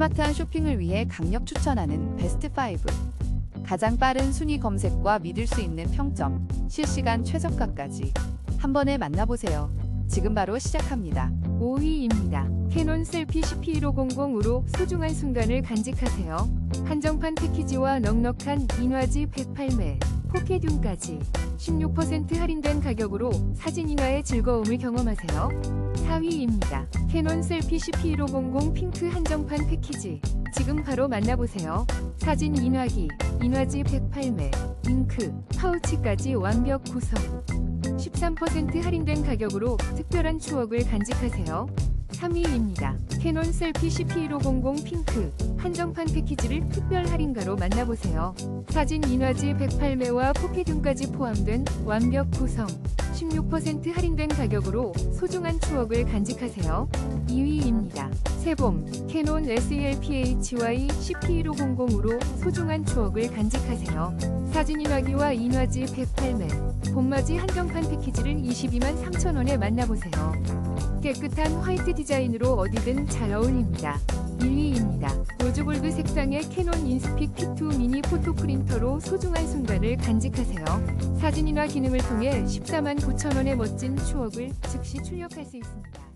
스마트한 쇼핑을 위해 강력 추천하는 베스트 5. 가장 빠른 순위 검색과 믿을 수 있는 평점, 실시간 최저가까지 한 번에 만나보세요. 지금 바로 시작합니다. 5위입니다. 캐논 셀피 CP1500으로 소중한 순간을 간직하세요. 한정판 패키지와 넉넉한 인화지 108매, 포켓윤까지 16% 할인된 가격으로 사진 인화의 즐거움을 경험하세요. 4위입니다. 캐논 셀피 CP1500 핑크 한정판 패키지. 지금 바로 만나보세요. 사진 인화기, 인화지 108매, 잉크, 파우치까지 완벽 구성. 13% 할인된 가격으로 특별한 추억을 간직하세요. 3위입니다. 캐논 셀피 CP1500 핑크 한정판 패키지를 특별 할인가로 만나보세요. 사진 인화지 108매와 포켓윤까지 포함된 완벽 구성. 16% 할인된 가격으로 소중한 추억을 간직하세요. 2위입니다. 새봄 캐논 SELPHY CP1500으로 소중한 추억을 간직하세요. 사진 인화기와 인화지 108매, 봄맞이 한정판 패키지를 22만 3천원에 만나보세요. 깨끗한 화이트 디자인으로 어디든 잘 어울립니다. 1위입니다. 로즈골드 색상의 캐논 인스픽 P2 미니 포토 프린터로 소중한 순간을 간직하세요. 사진이나 기능을 통해 14만 9천원의 멋진 추억을 즉시 출력할 수 있습니다.